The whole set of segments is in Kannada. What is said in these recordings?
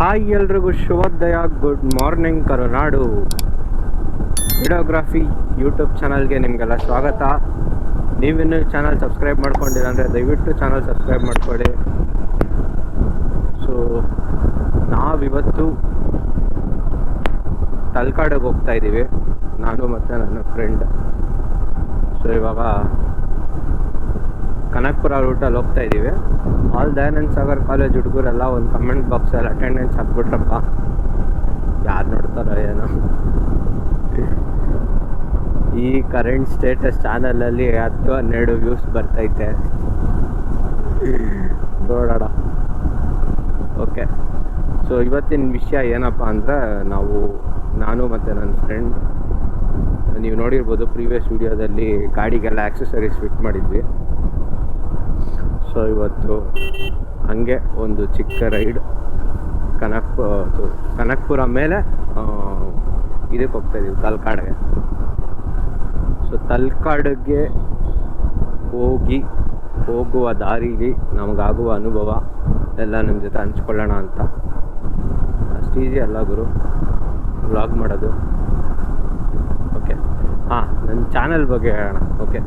ಹಾಯ್ ಎಲ್ರಿಗೂ ಶುಭೋದಯ. Good morning Karunadu. Videography YouTube ಚಾನಲ್ಗೆ ನಿಮಗೆಲ್ಲ ಸ್ವಾಗತ. ನೀವಿನ್ನೂ ಚಾನಲ್ ಸಬ್ಸ್ಕ್ರೈಬ್ ಮಾಡ್ಕೊಂಡಿಲ್ಲ ಅಂದರೆ ದಯವಿಟ್ಟು ಚಾನಲ್ ಸಬ್ಸ್ಕ್ರೈಬ್ ಮಾಡ್ಕೊಳ್ಳಿ. ಸೊ ನಾವಿವತ್ತು ತಲ್ಕಾಡಿಗೆ ಹೋಗ್ತಾ ಇದ್ದೀವಿ ನಾನು ಮತ್ತು ನನ್ನ ಫ್ರೆಂಡ್ ಸೊ ಇವಾಗ ಕನಕ್ಪುರ ರೂಟಲ್ಲಿ ಹೋಗ್ತಾ ಇದ್ದೀವಿ ಆಲ್ ದಯಾನಂದ್ ಸಾಗರ್ ಕಾಲೇಜ್ ಹುಡುಗರೆಲ್ಲ ಒಂದು ಕಮೆಂಟ್ ಬಾಕ್ಸಲ್ಲಿ ಅಟೆಂಡೆನ್ಸ್ ಹಾಕ್ಬಿಟ್ರಪ್ಪ. ಯಾರು ನೋಡ್ತಾರೋ ಏನೋ. ಈ ಕರೆಂಟ್ ಸ್ಟೇಟಸ್ ಚಾನಲಲ್ಲಿ ಹತ್ತು ಹನ್ನೆರಡು ವ್ಯೂಸ್ ಬರ್ತೈತೆ. ನೋಡೋಣ. ಓಕೆ ಸೊ ಇವತ್ತಿನ ವಿಷಯ ಏನಪ್ಪ ಅಂದರೆ ನಾವು, ನಾನು ಮತ್ತು ನನ್ನ ಫ್ರೆಂಡ್ ನೀವು ನೋಡಿರ್ಬೋದು ಪ್ರೀವಿಯಸ್ ವಿಡಿಯೋದಲ್ಲಿ ಗಾಡಿಗೆಲ್ಲ ಆಕ್ಸೆಸರೀಸ್ ಫಿಟ್ ಮಾಡಿದ್ವಿ. ಸೊ ಇವತ್ತು ಹಂಗೆ ಒಂದು ಚಿಕ್ಕ ರೈಡ್ ಕನಕ್ ಕನಕ್ಪುರ ಮೇಲೆ ಇದಕ್ಕೆ ಹೋಗ್ತಾ ಇದೀವಿ, ತಲ್ಕಾಡ್ಗೆ. ಸೊ ತಲ್ಕಾಡ್ಗೆ ಹೋಗಿ ಹೋಗುವ ದಾರಿಲಿ ನಮಗಾಗುವ ಅನುಭವ ಎಲ್ಲ ನಿಮ್ಮ ಜೊತೆ ಹಂಚ್ಕೊಳ್ಳೋಣ ಅಂತ. ಅಷ್ಟು ಈಸಿ ಅಲ್ಲ ಗುರು. ವ್ಲಾಗ್ ಮಾಡೋದು. ಓಕೆ. ಹಾಂ ನನ್ನ ಚಾನಲ್ ಬಗ್ಗೆ ಹೇಳೋಣ. ಓಕೆ.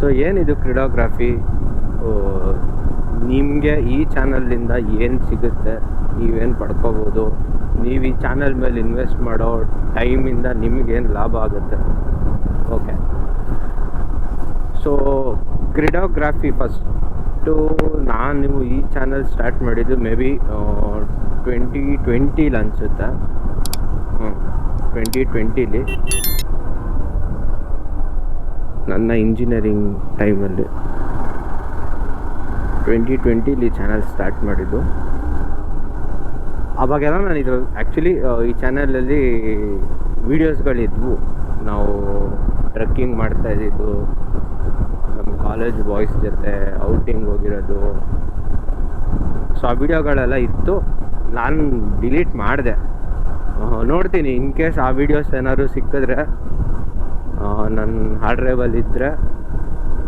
ಸೊ ಏನಿದು ಕ್ರೀಡೋಗ್ರಾಫಿ? ನಿಮಗೆ ಈ ಚಾನಲಿಂದ ಏನು ಸಿಗುತ್ತೆ, ನೀವೇನು ಪಡ್ಕೋಬೋದು, ನೀವು ಈ ಚಾನಲ್ ಮೇಲೆ ಇನ್ವೆಸ್ಟ್ ಮಾಡೋ ಟೈಮಿಂದ ನಿಮಗೇನು ಲಾಭ ಆಗುತ್ತೆ. ಓಕೆ. ಸೊ, ಕ್ರಿಡೋಗ್ರಾಫಿ ಫಸ್ಟು ನಾನು ಈ ಚಾನಲ್ ಸ್ಟಾರ್ಟ್ ಮಾಡಿದ್ದು ಮೇ ಬಿ ಟ್ವೆಂಟಿ ಟ್ವೆಂಟೀಲಿ ಅನಿಸುತ್ತೆ? ಹ್ಞೂ ಟ್ವೆಂಟಿ ಟ್ವೆಂಟೀಲಿ. ನನ್ನ ಇಂಜಿನಿಯರಿಂಗ್ ಟೈಮಲ್ಲಿ. ಟ್ವೆಂಟಿ ಟ್ವೆಂಟಿಲಿ ಚಾನಲ್ ಸ್ಟಾರ್ಟ್ ಮಾಡಿದ್ದು. ಅವಾಗೆಲ್ಲ ನಾನು ಇದ್ರ ಆ್ಯಕ್ಚುಲಿ ಈ ಚಾನಲಲ್ಲಿ ವೀಡಿಯೋಸ್ಗಳಿದ್ವು ನಾವು ಟ್ರೆಕ್ಕಿಂಗ್ ಮಾಡ್ತಾ ಇದ್ದಿದ್ದು, ನಮ್ಮ ಕಾಲೇಜ್ ಬಾಯ್ಸ್ ಜೊತೆ ಔಟಿಂಗ್ ಹೋಗಿರೋದು. ಸೊ ಆ ವಿಡಿಯೋಗಳೆಲ್ಲ ಇತ್ತು. ನಾನು ಡಿಲೀಟ್ ಮಾಡಿದೆ. ನೋಡ್ತೀನಿ ಇನ್ ಕೇಸ್ ಆ ವಿಡಿಯೋಸ್ ಏನಾದ್ರು ಸಿಕ್ಕಿದ್ರೆ ನನ್ನ ಹಾರ್ಡ್ ಡ್ರೈವಲ್ಲಿ ಇದ್ದರೆ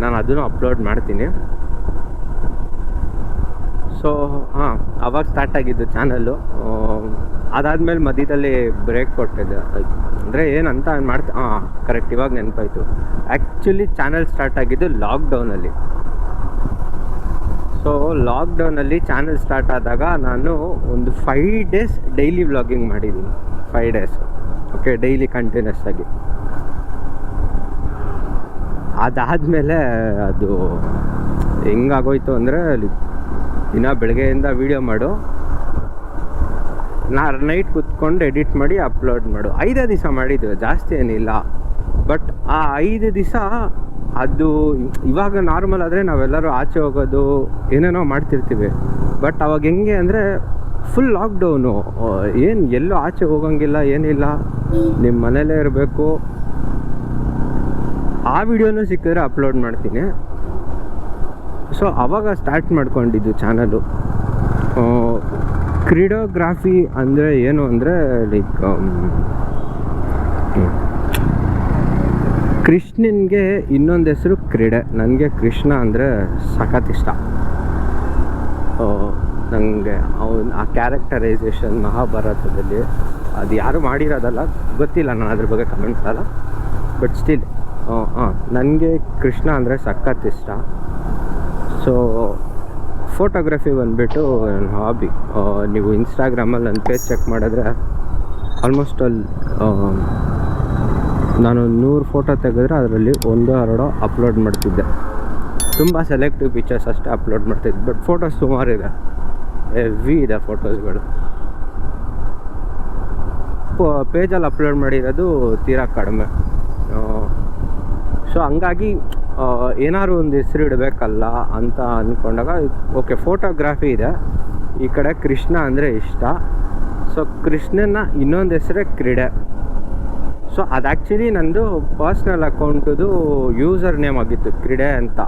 ನಾನು ಅದನ್ನು ಅಪ್ಲೋಡ್ ಮಾಡ್ತೀನಿ. ಸೊ ಹಾಂ, ಅವಾಗ ಸ್ಟಾರ್ಟ್ ಆಗಿದ್ದು ಚಾನಲ್ಲು ಅದಾದಮೇಲೆ ಮಧ್ಯದಲ್ಲಿ ಬ್ರೇಕ್ ಕೊಟ್ಟಿದ್ದೆ. ಅಂದರೆ ಏನಂತ ಮಾಡ್ತ, ಹಾಂ ಕರೆಕ್ಟ್ ಇವಾಗ ನೆನಪಾಯಿತು. ಆ್ಯಕ್ಚುಲಿ ಚಾನಲ್ ಸ್ಟಾರ್ಟ್ ಆಗಿದ್ದು ಲಾಕ್ಡೌನಲ್ಲಿ ಸೊ ಲಾಕ್ಡೌನಲ್ಲಿ ಚಾನಲ್ ಸ್ಟಾರ್ಟ್ ಆದಾಗ ನಾನು ಒಂದು ಫೈವ್ ಡೇಸ್ ಡೈಲಿ ವ್ಲಾಗಿಂಗ್ ಮಾಡಿದ್ದೀನಿ. Five days okay daily continuous ಆಗಿ. ಅದಾದಮೇಲೆ ಅದು ಹೆಂಗಾಗೋಯ್ತು ಅಂದರೆ ದಿನ ಬೆಳಗ್ಗೆಯಿಂದ ವೀಡಿಯೋ ಮಾಡು. ನಾ ನೈಟ್ ಕುತ್ಕೊಂಡು ಎಡಿಟ್ ಮಾಡಿ ಅಪ್ಲೋಡ್ ಮಾಡು. ಐದೇ ದಿವಸ ಮಾಡಿದ್ವಿ ಜಾಸ್ತಿ ಏನಿಲ್ಲ. ಬಟ್ ಆ ಐದು ದಿವಸ ಅದು ಇವಾಗ ನಾರ್ಮಲ್ ಆದರೆ ನಾವೆಲ್ಲರೂ ಆಚೆ ಹೋಗೋದು, ಏನೇನೋ ಮಾಡ್ತಿರ್ತೀವಿ. ಬಟ್ ಅವಾಗ ಹೆಂಗೆ ಅಂದರೆ ಫುಲ್ ಲಾಕ್ಡೌನು ಏನು ಎಲ್ಲೂ ಆಚೆ ಹೋಗಂಗಿಲ್ಲ, ಏನಿಲ್ಲ. ನಿಮ್ಮ ಮನೇಲೇ ಇರಬೇಕು. ಆ ವಿಡಿಯೋನೂ ಸಿಕ್ಕಿದ್ರೆ ಅಪ್ಲೋಡ್ ಮಾಡ್ತೀನಿ. ಸೊ ಅವಾಗ ಸ್ಟಾರ್ಟ್ ಮಾಡ್ಕೊಂಡಿದ್ದು ಚಾನಲು ಕ್ರೀಡೋಗ್ರಾಫಿ ಅಂದರೆ ಏನು ಅಂದರೆ ಲೈಕ್ ಕೃಷ್ಣನಿಗೆ ಇನ್ನೊಂದು ಹೆಸರು ಕ್ರೀಡೆ. ನನಗೆ ಕೃಷ್ಣ ಅಂದರೆ ಸಖತ್ ಇಷ್ಟ. ನನಗೆ ಅವನು ಆ ಕ್ಯಾರೆಕ್ಟರೈಸೇಷನ್ ಮಹಾಭಾರತದಲ್ಲಿ ಅದು ಯಾರು ಮಾಡಿರೋದಲ್ಲ, ಗೊತ್ತಿಲ್ಲ ನಾನು ಅದ್ರ ಬಗ್ಗೆ ಕಮೆಂಟ್ ಮಾಡಲ್ಲ. ಬಟ್ ಸ್ಟಿಲ್ ಹಾಂ ನನಗೆ ಕೃಷ್ಣ ಅಂದರೆ ಸಖತ್ ಇಷ್ಟ. ಸೊ ಫೋಟೋಗ್ರಫಿ ಬಂದುಬಿಟ್ಟು ನನ್ನ ಹಾಬಿ ನೀವು ಇನ್ಸ್ಟಾಗ್ರಾಮಲ್ಲಿ ನನ್ನ ಪೇಜ್ ಚೆಕ್ ಮಾಡಿದ್ರೆ ಆಲ್ಮೋಸ್ಟ್ ಅಲ್ಲಿ ನಾನು ನೂರು ಫೋಟೋ ತೆಗೆದ್ರೆ ಅದರಲ್ಲಿ ಒಂದು, ಎರಡೋ ಅಪ್ಲೋಡ್ ಮಾಡ್ತಿದ್ದೆ. ತುಂಬ ಸೆಲೆಕ್ಟಿವ್ ಪಿಕ್ಚರ್ಸ್ ಅಷ್ಟೇ ಅಪ್ಲೋಡ್ ಮಾಡ್ತಿದ್ದೆ. ಬಟ್ ಫೋಟೋಸ್ ಸುಮಾರಿದೆ ಹೆವಿ ಇದೆ ಫೋಟೋಸ್ಗಳು ಪೇಜಲ್ಲಿ ಅಪ್ಲೋಡ್ ಮಾಡಿರೋದು ತೀರಾ ಕಡಿಮೆ. ಸೊ ಹಂಗಾಗಿ ಏನಾದ್ರು ಒಂದು ಹೆಸರು ಇಡಬೇಕಲ್ಲ ಅಂತ ಅಂದ್ಕೊಂಡಾಗ ಓಕೆ ಫೋಟೋಗ್ರಾಫಿ ಇದೆ. ಈ ಕಡೆ ಕೃಷ್ಣ ಅಂದರೆ ಇಷ್ಟ. ಸೊ ಕೃಷ್ಣನ ಇನ್ನೊಂದು ಹೆಸರೇ ಕ್ರೀಡೆ. ಸೊ ಅದು ಆ್ಯಕ್ಚುಲಿ ನನ್ನದು ಪರ್ಸ್ನಲ್ ಅಕೌಂಟದು ಯೂಸರ್ ನೇಮ್ ಆಗಿತ್ತು, ಕ್ರೀಡೆ ಅಂತ.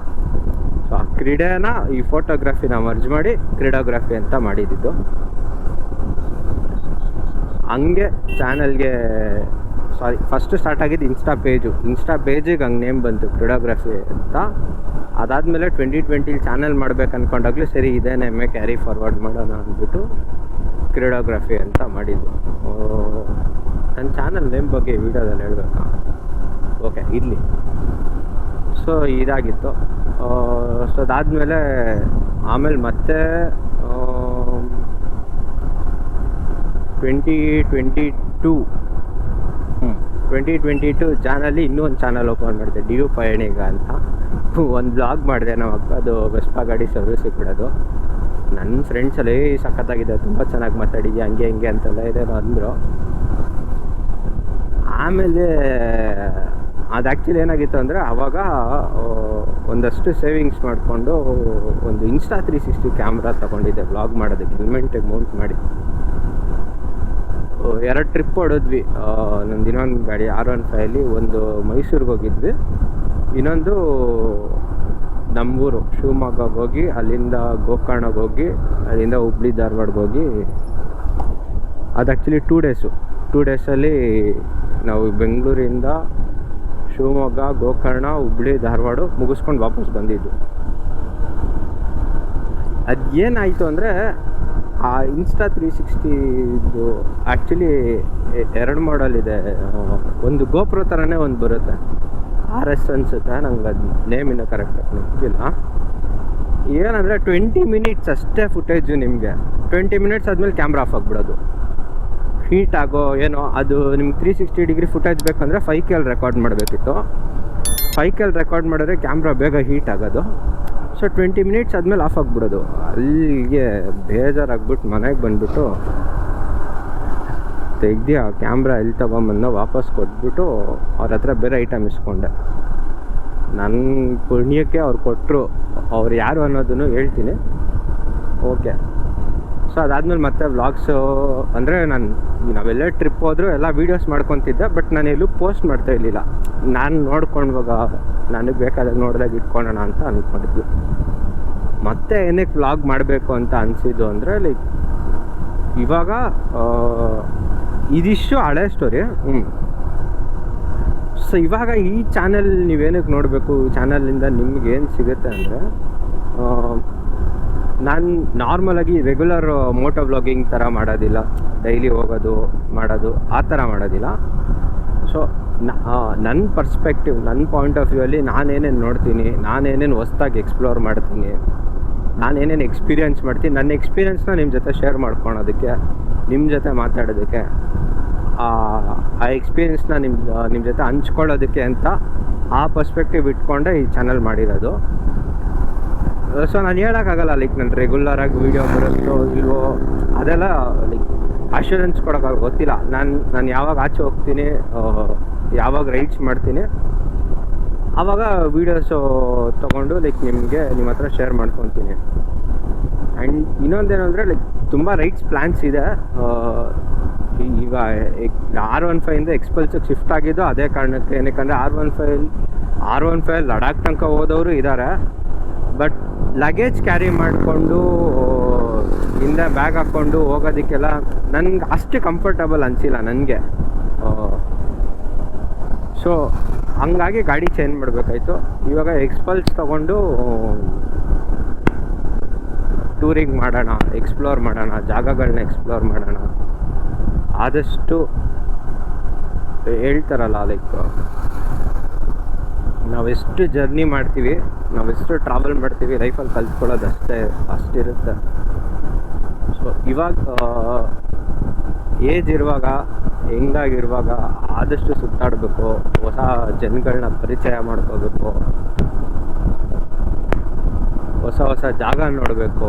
ಸೊ ಆ ಕ್ರೀಡೆನ ಈ ಫೋಟೋಗ್ರಫಿನ ಮರ್ಜ್ ಮಾಡಿ ಕ್ರೀಡೋಗ್ರಫಿ ಅಂತ ಮಾಡಿದ್ದು. ಹಂಗೆ ಚಾನಲ್ಗೆ ಸಾರಿ ಫಸ್ಟ್ ಸ್ಟಾರ್ಟ್ ಆಗಿದ್ದು ಇನ್ಸ್ಟಾ ಪೇಜು ಇನ್ಸ್ಟಾ ಪೇಜಿಗೆ ಹಂಗೆ ನೇಮ್ ಬಂತು ಕ್ರೀಡೋಗ್ರಫಿ ಅಂತ. ಅದಾದಮೇಲೆ ಟ್ವೆಂಟಿ ಟ್ವೆಂಟಿಲಿ ಚಾನಲ್ ಮಾಡ್ಬೇಕು ಅಂದ್ಕೊಂಡಾಗಲೂ ಸರಿ ಇದೇ ನೇಮೇ ಕ್ಯಾರಿ ಫಾರ್ವರ್ಡ್ ಮಾಡೋಣ ಅಂದ್ಬಿಟ್ಟು ಕ್ರೀಡೋಗ್ರಫಿ ಅಂತ ಮಾಡಿದ್ದು. ನನ್ನ ಚಾನಲ್ ನೇಮ್ ಬಗ್ಗೆ ವಿಡಿಯೋದಲ್ಲಿ ಹೇಳಬೇಕಾ? ಓಕೆ ಇರಲಿ. ಸೊ ಇದಾಗಿತ್ತು. ಸೊ ಅದಾದಮೇಲೆ ಆಮೇಲೆ ಮತ್ತೆ twenty twenty two twenty twenty two ಚಾನಲ್ಲಿ ಇನ್ನೂ ಒಂದು ಚಾನಲ್ ಓಪನ್ ಮಾಡಿದೆ. ಡಿ ಯು ಪಯಣಿಗ ಅಂತ. ಒಂದು ಬ್ಲಾಗ್ ಮಾಡಿದೆ ಅಪ್ಪ. ಅದು ವೆಸ್ಪಾ ಗಾಡಿ ಸರ್ವಿಸಿಗೆ ಬಿಡೋದು ನನ್ನ ಫ್ರೆಂಡ್ಸಲ್ಲಿ ಸಖತ್ತಾಗಿದೆ. ತುಂಬ ಚೆನ್ನಾಗಿ ಮಾತಾಡಿದ್ಯಾ? ಹಂಗೆ, ಹಿಂಗೆ ಅಂತೆಲ್ಲ ಇದೆ ಅಂದರು. ಆಮೇಲೆ, ಅದು ಆ್ಯಕ್ಚುಲಿ ಏನಾಗಿತ್ತು ಅಂದರೆ ಆವಾಗ ಒಂದಷ್ಟು ಸೇವಿಂಗ್ಸ್ ಮಾಡಿಕೊಂಡು, ಒಂದು ಇನ್ಸ್ಟಾ ತ್ರೀ ಸಿಕ್ಸ್ಟಿ ಕ್ಯಾಮ್ರಾ ತೊಗೊಂಡಿದ್ದೆ. ಬ್ಲಾಗ್ ಮಾಡೋದಕ್ಕೆ ಹೆಲ್ಮೆಂಟಿಗೆ ಮೌಂಟ್ ಮಾಡಿ ಎರಡು ಟ್ರಿಪ್ ಹೊಡೆದ್ವಿ. ನಂದು ಇನ್ನೊಂದು ಗಾಡಿ ಆರ್ ಒನ್ ಫೈವಲ್ಲಿ ಒಂದು ಮೈಸೂರಿಗೆ ಹೋಗಿದ್ವಿ. ಇನ್ನೊಂದು ನಮ್ಮೂರು, ಶಿವಮೊಗ್ಗಗೆ ಹೋಗಿ, ಅಲ್ಲಿಂದ ಗೋಕರ್ಣಗೆ ಹೋಗಿ, ಅಲ್ಲಿಂದ ಹುಬ್ಳಿ ಧಾರವಾಡಗೆ ಹೋಗಿ. ಅದು ಆ್ಯಕ್ಚುಲಿ ಟೂ ಡೇಸು ಟೂ ಡೇಸಲ್ಲಿ ನಾವು ಬೆಂಗಳೂರಿಂದ ಶಿವಮೊಗ್ಗ, ಗೋಕರ್ಣ, ಹುಬ್ಳಿ, ಧಾರವಾಡ ಮುಗಿಸ್ಕೊಂಡು ವಾಪಸ್ ಬಂದಿದ್ದು. ಅದು ಏನಾಯಿತು ಅಂದರೆ ಆ ಇನ್ಸ್ಟಾ ತ್ರೀ ಸಿಕ್ಸ್ಟಿದು ಆ್ಯಕ್ಚುಲಿ ಎರಡು ಮಾಡಲ್ ಇದೆ. ಒಂದು ಗೋಪ್ರೋ ಥರನೇ ಒಂದು ಬರುತ್ತೆ. ಆರ್ ಎಸ್ ಅನ್ಸುತ್ತೆ? ನಂಗೆ ಅದು ನೇಮ್ ಇನ್ನೂ ಕರೆಕ್ಟಾಗಿ ನೆನಪಿಲ್ಲ ಏನಂದರೆ ಟ್ವೆಂಟಿ ಮಿನಿಟ್ಸ್ ಅಷ್ಟೇ ಫುಟೇಜು ನಿಮಗೆ. ಟ್ವೆಂಟಿ ಮಿನಿಟ್ಸ್ ಆದಮೇಲೆ ಕ್ಯಾಮ್ರಾ ಆಫ್ ಆಗಿಬಿಡೋದು. ಹೀಟ್ ಆಗೋ ಏನೋ, ಅದು ನಿಮ್ಗೆ ತ್ರೀ ಸಿಕ್ಸ್ಟಿ ಡಿಗ್ರಿ ಫುಟೇಜ್ ಬೇಕಂದರೆ ಫೈವ್ ಕೆಲ್ ರೆಕಾರ್ಡ್ ಮಾಡಬೇಕಿತ್ತು. ಫೈವ್ ಕೆಲ್ ರೆಕಾರ್ಡ್ ಮಾಡಿದ್ರೆ ಕ್ಯಾಮ್ರಾ ಬೇಗ ಹೀಟ್ ಆಗೋದು. ಸೊ ಟ್ವೆಂಟಿ ಮಿನಿಟ್ಸ್ ಆದಮೇಲೆ ಆಫ್ ಆಗಿಬಿಡೋದು. ಅಲ್ಲಿಗೆ ಬೇಜಾರಾಗ್ಬಿಟ್ಟು ಮನೆಗೆ ಬಂದುಬಿಟ್ಟು ತೆಗ್ದು ಆ ಕ್ಯಾಮ್ರಾ ಎಲ್ಲಿ ತೊಗೊಂಬಂದ ವಾಪಸ್ ಕೊಟ್ಬಿಟ್ಟು ಅವ್ರ ಹತ್ರ ಬೇರೆ ಐಟಮ್ ಇಸ್ಕೊಂಡೆ. ನನ್ನ ಪುಣ್ಯಕ್ಕೆ ಅವ್ರು ಕೊಟ್ಟರು ಅವ್ರು ಯಾರು ಅನ್ನೋದನ್ನು ಹೇಳ್ತೀನಿ. ಓಕೆ. ಸೊ ಅದಾದಮೇಲೆ ಮತ್ತೆ ವ್ಲಾಗ್ಸು, ಅಂದರೆ ನಾನು ನಾವೆಲ್ಲ ಟ್ರಿಪ್ ಹೋದರೂ ಎಲ್ಲ ವೀಡಿಯೋಸ್ ಮಾಡ್ಕೊತಿದ್ದೆ ಬಟ್ ನಾನು ಎಲ್ಲೂ ಪೋಸ್ಟ್ ಮಾಡ್ತಾ ಇರಲಿಲ್ಲ. ನಾನು ನೋಡ್ಕೊಂಡವಾಗ ನನಗೆ ಬೇಕಾದಾಗ ನೋಡಿದಾಗ ಇಟ್ಕೊಳ್ಳೋಣ ಅಂತ ಅಂದ್ಕೊಂಡಿದ್ವಿ ಮತ್ತೆ ಏನಕ್ಕೆ ವ್ಲಾಗ್ ಮಾಡಬೇಕು ಅಂತ ಅನಿಸಿದ್ದು ಅಂದರೆ ಲೈಕ್ ಇವಾಗ ಇದಿಷ್ಟು ಹಳೆ ಸ್ಟೋರಿ ಹ್ಞೂ ಸೊ ಇವಾಗ ಈ ಚಾನಲ್ ನೀವೇನಕ್ಕೆ ನೋಡಬೇಕು? ಈ ಚಾನಲಿಂದ ನಿಮ್ಗೇನು ಸಿಗುತ್ತೆ ಅಂದರೆ ನಾನು ನಾರ್ಮಲಾಗಿ ರೆಗ್ಯುಲರ್ ಮೋಟೋ ವ್ಲಾಗಿಂಗ್ ಥರ ಮಾಡೋದಿಲ್ಲ. ಡೈಲಿ ಹೋಗೋದು, ಮಾಡೋದು, ಆ ಥರ ಮಾಡೋದಿಲ್ಲ. ಸೊ ನನ್ನ ಪರ್ಸ್ಪೆಕ್ಟಿವ್ ನನ್ನ ಪಾಯಿಂಟ್ ಆಫ್ ವ್ಯೂ ಅಲ್ಲಿ ನಾನೇನೇನು ನೋಡ್ತೀನಿ, ನಾನೇನೇನು ಹೊಸ್ದಾಗಿ ಎಕ್ಸ್ಪ್ಲೋರ್ ಮಾಡ್ತೀನಿ, ನಾನೇನೇನು ಎಕ್ಸ್ಪೀರಿಯೆನ್ಸ್ ಮಾಡ್ತೀನಿ, ನನ್ನ ಎಕ್ಸ್ಪೀರಿಯೆನ್ಸ್ನ ನಿಮ್ಮ ಜೊತೆ ಶೇರ್ ಮಾಡ್ಕೊಳೋದಕ್ಕೆ ನಿಮ್ಮ ಜೊತೆ ಮಾತಾಡೋದಕ್ಕೆ, ಆ ಎಕ್ಸ್ಪೀರಿಯೆನ್ಸ್ನ ನಿಮ್ಮ ನಿಮ್ಮ ಜೊತೆ ಹಂಚ್ಕೊಳ್ಳೋದಕ್ಕೆ ಅಂತ ಆ ಪರ್ಸ್ಪೆಕ್ಟಿವ್ ಇಟ್ಕೊಂಡೆ ಈ ಚಾನಲ್ ಮಾಡಿರೋದು. ಸೊ ನಾನು ಹೇಳೋಕ್ಕಾಗಲ್ಲ ಲೈಕ್ ನಾನು ರೆಗ್ಯುಲರಾಗಿ ವೀಡಿಯೋ ಬರುತ್ತೋ ಇಲ್ವೋ, ಅದೆಲ್ಲ ಲೈಕ್ ಅಶ್ಯೂರೆನ್ಸ್ ಕೊಡೋಕ್ಕಾಗ ಗೊತ್ತಿಲ್ಲ. ನಾನು ನಾನು ಯಾವಾಗ ಆಚೆ ಹೋಗ್ತೀನಿ ಯಾವಾಗ ರೈಡ್ಸ್ ಮಾಡ್ತೀನಿ, ಆವಾಗ ವೀಡಿಯೋಸು ತೊಗೊಂಡು ಲೈಕ್ ನಿಮಗೆ, ನಿಮ್ಮ ಹತ್ರ ಶೇರ್ ಮಾಡ್ಕೊತೀನಿ. ಆ್ಯಂಡ್ ಇನ್ನೊಂದೇನು ಅಂದರೆ ಲೈಕ್ ತುಂಬ ರೈಡ್ಸ್ ಪ್ಲ್ಯಾನ್ಸ್ ಇದೆ. ಈಗ ಆರ್ ಒನ್ ಫೈವಿಂದ ಎಕ್ಸ್ಪಲ್ಸಿಗೆ ಶಿಫ್ಟ್ ಆಗಿದ್ದು ಅದೇ ಕಾರಣಕ್ಕೆ. ಏನಕ್ಕೆ R one five R one five Ladakh ತನಕ ಹೋದವರು ಇದ್ದಾರೆ ಬಟ್ ಲಗೇಜ್ ಕ್ಯಾರಿ ಮಾಡಿಕೊಂಡು ಹಿಂದೆ ಬ್ಯಾಗ್ ಹಾಕ್ಕೊಂಡು ಹೋಗೋದಕ್ಕೆಲ್ಲ ನನ್ಗೆ ಅಷ್ಟು ಕಂಫರ್ಟಬಲ್ ಅನಿಸಿಲ್ಲ ನನಗೆ. ಸೊ ಹಂಗಾಗಿ ಗಾಡಿ ಚೇಂಜ್ ಮಾಡಬೇಕಾಯ್ತು. ಇವಾಗ ಎಕ್ಸ್ಪಲ್ಸ್ ತಗೊಂಡು ಟೂರಿಂಗ್ ಮಾಡೋಣ ಎಕ್ಸ್ಪ್ಲೋರ್ ಮಾಡೋಣ ಜಾಗಗಳನ್ನ ಎಕ್ಸ್ಪ್ಲೋರ್ ಮಾಡೋಣ. ಆದಷ್ಟು ಹೇಳ್ತಾರಲ್ಲ ಲೈಕ್ ನಾವೆಷ್ಟು ಜರ್ನಿ ಮಾಡ್ತೀವಿ, ನಾವೆಷ್ಟು ಟ್ರಾವೆಲ್ ಮಾಡ್ತೀವಿ ಲೈಫಲ್ಲಿ ಕಲ್ತ್ಕೊಳ್ಳೋದು ಅಷ್ಟೇ, ಅಷ್ಟಿರುತ್ತೆ. ಸೊ ಇವಾಗ ಏಜ್ ಇರುವಾಗ, ಹೆಂಗಾಗಿರುವಾಗ ಆದಷ್ಟು ಸುತ್ತಾಡಬೇಕು, ಹೊಸ ಜನಗಳನ್ನ ಪರಿಚಯ ಮಾಡ್ಕೋಬೇಕು, ಹೊಸ ಹೊಸ ಜಾಗ ನೋಡಬೇಕು.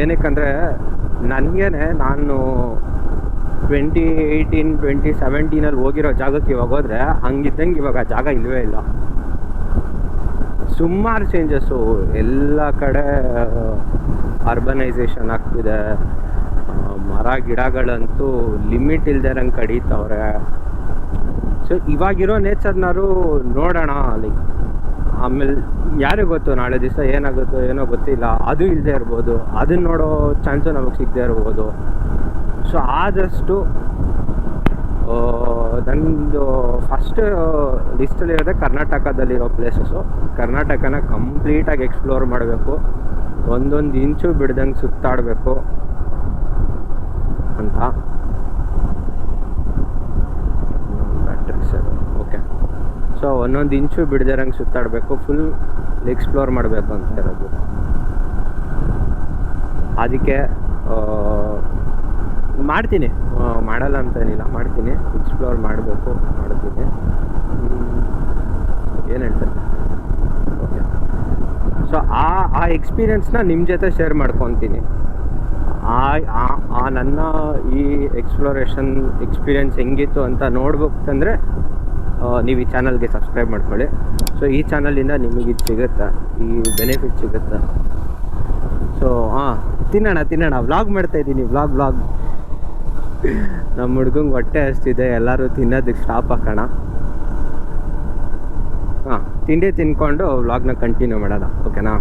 ಏನಕ್ಕಂದರೆ, ನನಗೇನೆ ನಾನು ಟ್ವೆಂಟಿ ಏಯ್ಟೀನ್ ಟ್ವೆಂಟಿ ಸೆವೆಂಟೀನಲ್ಲಿ ಹೋಗಿರೋ ಜಾಗಕ್ಕೆ ಇವಾಗ ಹೋದರೆ, ಹಂಗಿದ್ದಂಗೆ ಇವಾಗ ಜಾಗ ಇಲ್ಲವೇ ಇಲ್ಲ. ಸುಮಾರು ಚೇಂಜಸ್ಸು ಎಲ್ಲ ಕಡೆ ಅರ್ಬನೈಸೇಷನ್ ಆಗ್ತಿದೆ. ಮರ ಗಿಡಗಳಂತೂ ಲಿಮಿಟ್ ಇಲ್ದಿರಂಗೆ ಕಡೀತವ್ರೆ. ಸೊ ಇವಾಗಿರೋ ನೇಚರ್ನಾರು ನೋಡೋಣ ಲೈಕ್ ಆಮೇಲೆ ಯಾರಿಗೆ ಗೊತ್ತು? ನಾಳೆ ದಿವಸ ಏನಾಗುತ್ತೋ ಏನೋ ಗೊತ್ತಿಲ್ಲ. ಅದು ಇಲ್ಲದೆ ಇರ್ಬೋದು. ಅದನ್ನ ನೋಡೋ ಚಾನ್ಸು ನಮಗೆ ಸಿಗದೆ ಇರ್ಬೋದು. ಸೊ ಆದಷ್ಟು ನಂದು ಫಸ್ಟ್ ಲಿಸ್ಟಲ್ಲಿರೋದೆ ಕರ್ನಾಟಕದಲ್ಲಿರೋ ಪ್ಲೇಸಸ್ಸು ಕರ್ನಾಟಕನ ಕಂಪ್ಲೀಟಾಗಿ ಎಕ್ಸ್ಪ್ಲೋರ್ ಮಾಡಬೇಕು. ಒಂದೊಂದು ಇಂಚು ಬಿಡ್ದಂಗೆ ಸುತ್ತಾಡಬೇಕು. ಬ್ಯಾಟ್ರಿ ಸರ್ ಓಕೆ ಸೊ ಒಂದೊಂದು ಇಂಚು ಬಿಡ್ದಿರಂಗೆ ಸುತ್ತಾಡಬೇಕು ಫುಲ್ ಎಕ್ಸ್ಪ್ಲೋರ್ ಮಾಡಬೇಕು ಅಂತ ಇರೋದು. ಅದಕ್ಕೆ ಮಾಡ್ತೀನಿ. ಮಾಡಲ್ಲ ಮಾಡಲ್ಲ ಅಂತೇನಿಲ್ಲ ಮಾಡ್ತೀನಿ. ಎಕ್ಸ್ಪ್ಲೋರ್ ಮಾಡಬೇಕು, ಮಾಡ್ತೀನಿ. ಏನು ಹೇಳ್ತಾರೆ? ಓಕೆ ಸೊ ಆ ಆ ಎಕ್ಸ್ಪೀರಿಯೆನ್ಸ್ನ ನಿಮ್ಮ ಜೊತೆ ಶೇರ್ ಮಾಡ್ಕೊತೀನಿ. ಆ ನನ್ನ ಈ ಎಕ್ಸ್ಪ್ಲೋರೇಷನ್ ಎಕ್ಸ್ಪೀರಿಯೆನ್ಸ್ ಹೆಂಗಿತ್ತು ಅಂತ ನೋಡ್ಬೇಕಂದ್ರೆ ನೀವು ಈ ಚಾನಲ್ಗೆ ಸಬ್ಸ್ಕ್ರೈಬ್ ಮಾಡ್ಕೊಳ್ಳಿ. ಸೊ ಈ ಚಾನಲಿಂದ ನಿಮಗೆ ಇದು ಸಿಗುತ್ತೆ? ಈ ಬೆನಿಫಿಟ್ ಸಿಗುತ್ತೆ? ಸೊ ಹಾಂ ತಿನ್ನೋಣ ತಿನ್ನೋಣ. ವ್ಲಾಗ್ ಮಾಡ್ತಾ ಇದ್ದೀನಿ. ವ್ಲಾಗ್ ವ್ಲಾಗ್ ನಮ್ಮ ಹುಡ್ಗಂಗೆ ಹೊಟ್ಟೆ ಅಷ್ಟಿದೆ ಎಲ್ಲರೂ ತಿನ್ನೋದಕ್ಕೆ ಸ್ಟಾಪ್ ಹಾಕೋಣ. ಹಾಂ ತಿಂಡಿ ತಿನ್ಕೊಂಡು ವ್ಲಾಗ್ನ ಕಂಟಿನ್ಯೂ ಮಾಡೋಣ. ಓಕೆನಾ